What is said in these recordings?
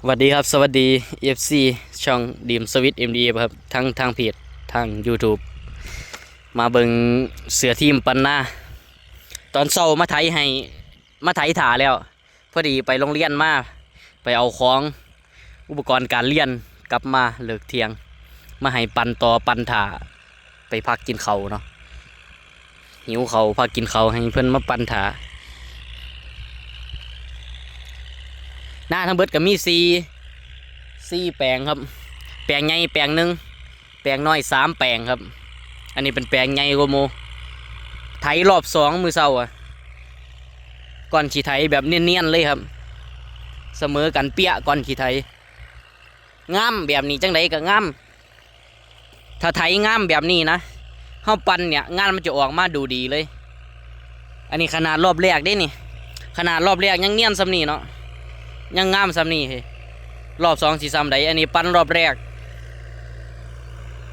สวัสดีครับ สวัสดี FC ช่องดีมสวิตเอ็มดีครับทั้งทางเพจทาง YouTube มาเบิงเสือทีมปันหน้าตอนเช้ามาไถให้มาไถถาแล้ว พอดีไปโรงเรียนมา ไปเอาของอุปกรณ์การเรียนกลับมาเลิกเที่ยง มาให้ปันต่อปันถาไปพักกินเขาเนาะหิวเขาพักกินเขาให้เพื่อนมาปันถา หน้าทั้งเบิดก็มีสี่สี่แปลงครับ แปลงใหญ่แปลงหนึ่งแปลงน้อยสามแปลงครับ อันนี้เป็นแปลงใหญ่กโมไถรอบสองมือเศร้าอะก่อนขี่ไถแบบเนียนๆเลยครับ เสมอกันเปียก่อนขี่ไถงามแบบนี้จังไดก็งามถ้าไถงามแบบนี้นะเฮาปันเนี่ยงานมันจะออกมาดูดีเลย อันนี้ขนาดรอบแรกเด้นี่ ขนาดรอบแรกยังเนียนสำนีเนาะ ยังงามซ้ำนี่เฮ้รอบสองสีซ้ำใดอันนี้ปั้นรอบแรก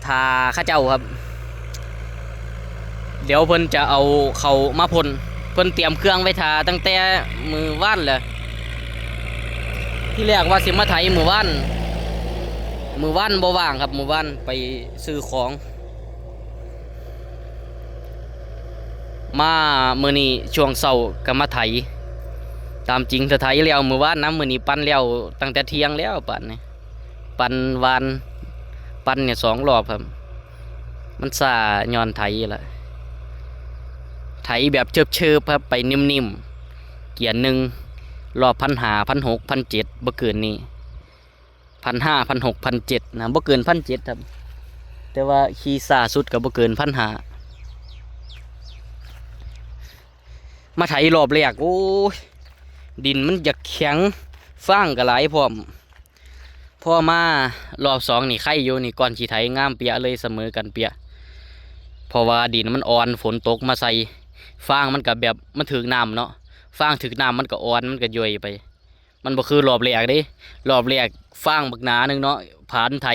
ทาข้าเจ้าครับ เดี๋ยวเพิ่นจะเอาเขามาพ่นเพิ่นเตรียมเครื่องไว้ทาตั้งแต่มือว่านเลยที่แรกว่าสิมาไถมือว่านมือว่านบ่ว่างครับมือว่านไปซื้อของ มามือนี้ช่วงเสาร์ก็มาไถ ตามจริงถ้าไทยแล้วมือวานน้ำมือนี้ปั้นแล้วตั้งแต่เที่ยงแล้วปั้นนี่ปั้นวานปั้นเนี่ยสองรอบครับ มันซาย้อนไทยละไทยแบบเชิบเชิบครับไปนิ่มๆเกียร์หนึ่งรอบพันหาพันหกพันเจ็ดบ่เกินนี้พันห้าพันหกพันเจ็ดนะบ่เกินพันเจ็ดครับ แต่ว่าขี่ซาสุดกับบ่เกินพันหามาไถรอบแรกโอ้ย ดินมันอยากแข็งฟางกระไหลพร้อมพ่อมารอบสองนี่ไข่อยู่นี่ก่อนขี่ไถงามเปียเลยเสมอกันเปียเพราะว่าดินมันอ่อนฝนตกมาใส่ฟางมันกับแบบมันถึกน้ำเนาะฟางถึกน้ำมันก็อ่อนมันก็ย่อยไป มันบ่คือรอบแรกเด้รอบแรกฟางบักหนาหนึงเนาะผ่านไถ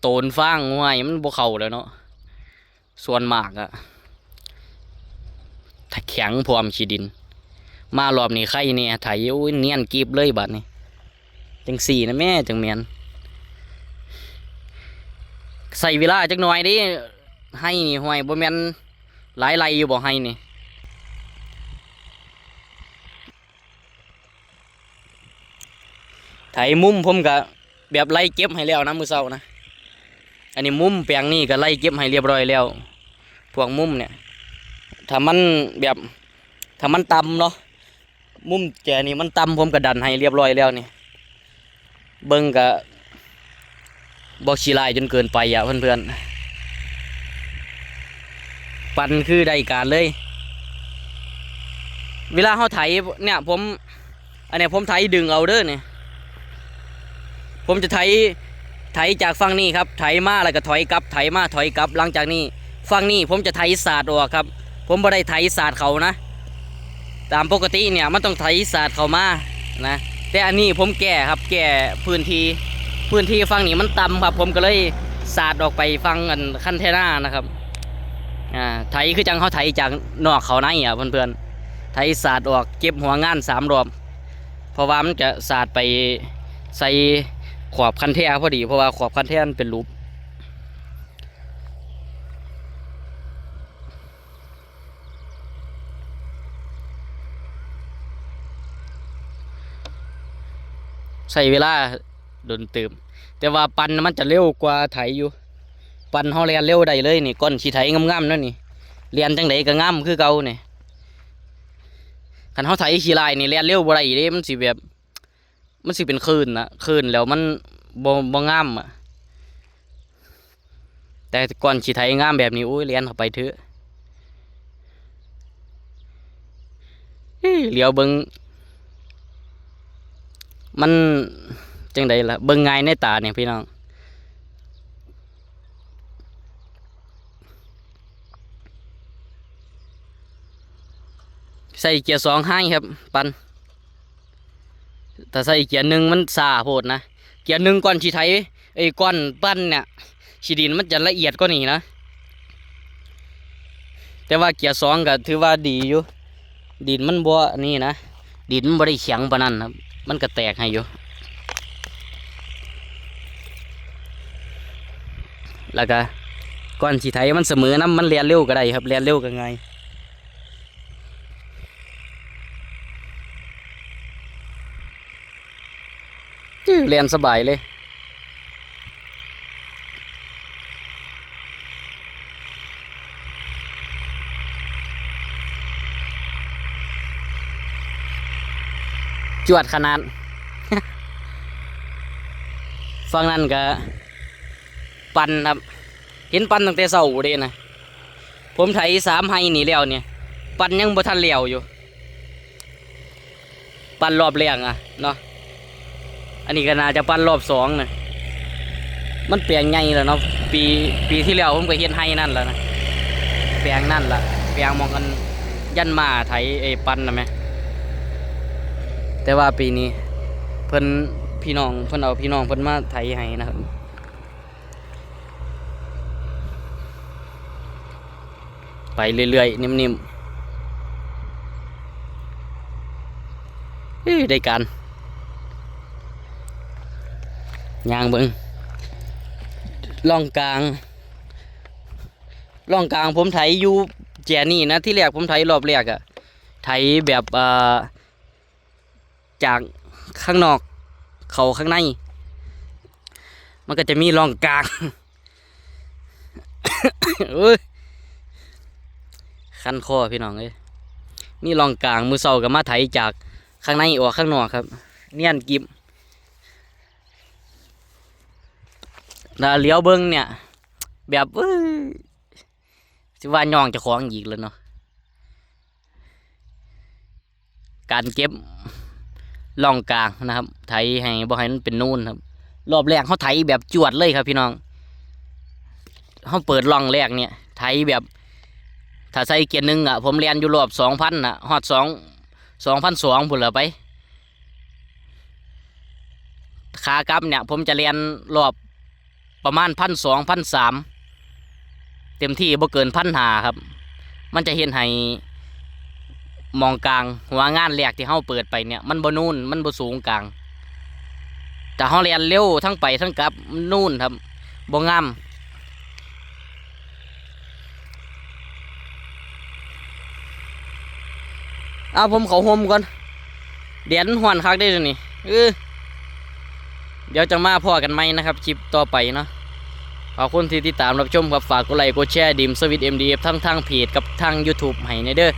โตนฟางง่ายมันบ่เข้าแล้วเนาะส่วนมากอะแข็งพร้อมขี้ดิน มารอบนี้ไข่เนี่ยไถโอ้ยเนียนกีบเลยบัดนี้จังสี่นะแม่จังเมียนใส่เวลาจักหน่อยดิให้นี่ห่วยบ่แม่นหลายไรอยู่บ่ให้นี่ไถมุมผมก็แบบไล่เก็บให้แล้วนะมือเศร้านะ อันนี้มุมแปลงนี่ก็ไล่เก็บให้เรียบร้อยแล้ว พวกมุมเนี่ย ถ้ามันแบบ ถ้ามันต่ำเนาะ มุมแกนี่มันต่ำผมก็ดันให้เรียบร้อยแล้วนี่ เบิ้งกะบอกชีลายจนเกินไปอะเพื่อนๆ ปันคือได้การเลย เวลาเขาไถเนี่ยผม อันนี้ผมไถดึงเอาเด้อเนี่ยผมจะไถไถจากฝั่งนี้ครับ ไถมาแล้วก็ถอยกลับ ไถมาถอยกลับ หลังจากนี้ฝั่งนี้ผมจะไถศาสตร์ออกครับ ผมไม่ได้ไถศาสตร์เขานะ ตามปกติเนี่ยมันต้องไถศาสตร์เข้ามานะแต่อันนี้ผมแก่ครับแก่พื้นที่พื้นที่ฝั่งนี้มันต่ำครับ ผมก็เลยศาสตร์ออกไปฟังอันคันเทน่านะครับอ่าไถคือจังเขาไถจากนอกเขาในอะเพื่อนๆไถศาสตร์ออกเก็บหัวงานสามรอบเพราะว่ามันจะศาสตร์ไปใส่ขอบคันเทพอดีเพราะว่าขอบคันเทมันเป็นรูป ใช้เวลาโดนเติม แต่ว่าปันมันจะเร็วกว่าไถอยู่ ปันเฮาเรียนเร็วได้เลยนี่ก้อนขี้ไถงามๆนั่นนี่เรียนจังไดก็งามคือเก่านี่คันเฮาไถขี้ลายนี่เรียนเร็วบ่ได้เด้มันสิแบบ มันสิเป็นคลื่นนะคลื่นแล้วมันบ่บ่งามอะแต่ก่อนขี้ไถงามแบบนี้โอ้ยเรียนเข้าไปเถอะเอ้ยเหลียวเบิง มันจังไดล่ะเบิ่งง่ายในตาเนี่ยพี่น้องใส่เกียร์สองให้ครับ ปันแต่ใส่เกียร์หนึ่งมันซาโพดนะ เกียร์หนึ่งก้อนชีไทยไอ้ก้อนปั้นเนี่ยชีดินมันจะละเอียดกว่านี้นะ แต่ว่าเกียร์สองก็ถือว่าดีอยู่ ดินมันบ่นี่นะ ดินมันบ่ได้แข็งปานนั้นครับ มันก็แตกให้อยู่ แล้วก็ก้อนสีไทยมันเสมอนะมันเรียนเร็วก็ได้ครับเรียนเร็วก็ไงเรียนสบายเลย จวดขนาด ฟังนั่นก็ ปันครับ เห็นปันตั้งแต่เช้าเด้นะ ผมไถสามไฮนี่แล้วเนี่ย ปันยังบ่ทันเลี้ยวอยู่ ปันรอบแรกอะเนาะ อันนี้ก็น่าจะปันรอบสองนะมันเปลียงใหญ่แล้วเนาะ ปีปีที่แล้วผมก็เห็นไฮนั่นแล้วนะ แปลงนั่นละแปลงมองกันยันมาไถไอ้ปันนะแม่ แต่ว่าปีนี้ เพิ่นพี่น้องเพิ่นเอาพี่น้องเพิ่นมาไถให้นะครับไปเรื่อยๆ นิ่มๆได้การยางเบิงล่องกลางล่องกลางผมไถอยู่แจนี่นะที่แรกผมไถรอบแรกอะไถแบบอ่า จากข้างนอกเขาข้างใน มันก็จะมีร่องกลางเอ้ยคันคอพี่น้องเอ้ยมีร่องกลางมือเสากับมาไถจากข้างในออกข้างนอกครับ เนียนกิบแล้วเลี้ยวเบิ้งเนี่ย แบบเอ้ยสิว่าย่องจะของอีกแล้วเนาะการเก็บ ล่องกลางนะครับ ไถให้บ่ให้มันเป็นนูนครับ รอบแรกเขาไถแบบจวดเลยครับ พี่น้องเขาเปิดล่องแรกเนี่ยไถแบบถ้าใส่เกียร์หนึ่งอะผมเรียนอยู่รอบสองพันอะฮอดสองสองพันสองพุ่นละไปขากลับเนี่ย ผมจะเรียนรอบประมาณพันสองพันสามเต็มที่บ่เกินพันหาครับ มันจะเห็นให้ มองกลาง หัวงานแรกที่เฮาเปิดไปเนี่ย มันบ่นูนมันบ่สูงกลาง แต่เฮาเรียนเร็วทั้งไปทั้งกลับนนูนครับบ่งามเอาผมเขาห่มก่อนเดียวหวนคักได้เลยนี่เออเดี๋ยวจะมาพ่อกันไหมนะครับคลิปต่อไปเนาะขอบคุณที่ติดตามรับชมครับฝากกดไลค์กดแชร์ดิมสวิตเอ็มดีทั้งทางเพจกับทาง YouTube ให้ในเด้อ